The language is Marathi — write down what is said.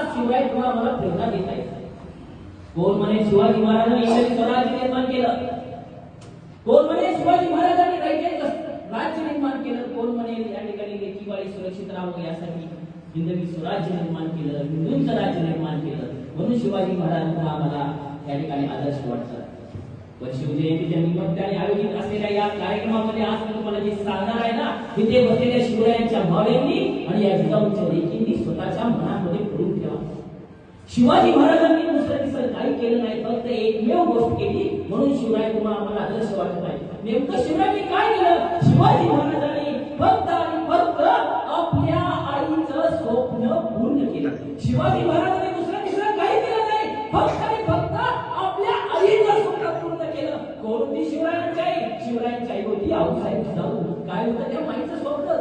शिवाय शिवराय तुम्हाला मला प्रेरणा देता येत कोण म्हणे शिवाजी महाराजांनी इंग्रजी स्वराज्य निर्माण केलं? कोण म्हणे शिवाजी महाराजांनी राज्य राज्य निर्माण केलं? कोण म्हणे या ठिकाणी लेकीवाडी सुरक्षित राहावं यासाठी हिंदवी स्वराज्य निर्माण केलं हिंदूंचं राज्य निर्माण केलं? म्हणून शिवाजी महाराजांना आम्हाला या ठिकाणी आदर्श वाटतात. व शिवजयंतीच्या निमित्ताने आयोजित असलेल्या या कार्यक्रमामध्ये आज मी तुम्हाला जे सांगणार आहे ना तिथे बसलेल्या शिवरायांच्या भावेंनी आणि या जिजाऊंच्या लेखींनी स्वतःच्या शिवाजी महाराजांनी दुसऱ्या दिवसात काही केलं नाही फक्त एकमेव गोष्ट केली म्हणून शिवराय तुम्हाला आम्हाला आदर्श वाटत नाही. नेमकं शिवरायांनी काय केलं? शिवाजी महाराजांनी फक्त आणि फक्त आपल्या आईचं स्वप्न पूर्ण केलं. शिवाजी महाराजांनी दुसऱ्या दिवसात काही केलं नाही फक्त आणि फक्त आपल्या आईचं स्वप्न पूर्ण केलं. कोणती शिवरायांची आई शिवरायांची आई होती आऊसाहेब जाऊ काय होतं त्या माईचं स्वप्न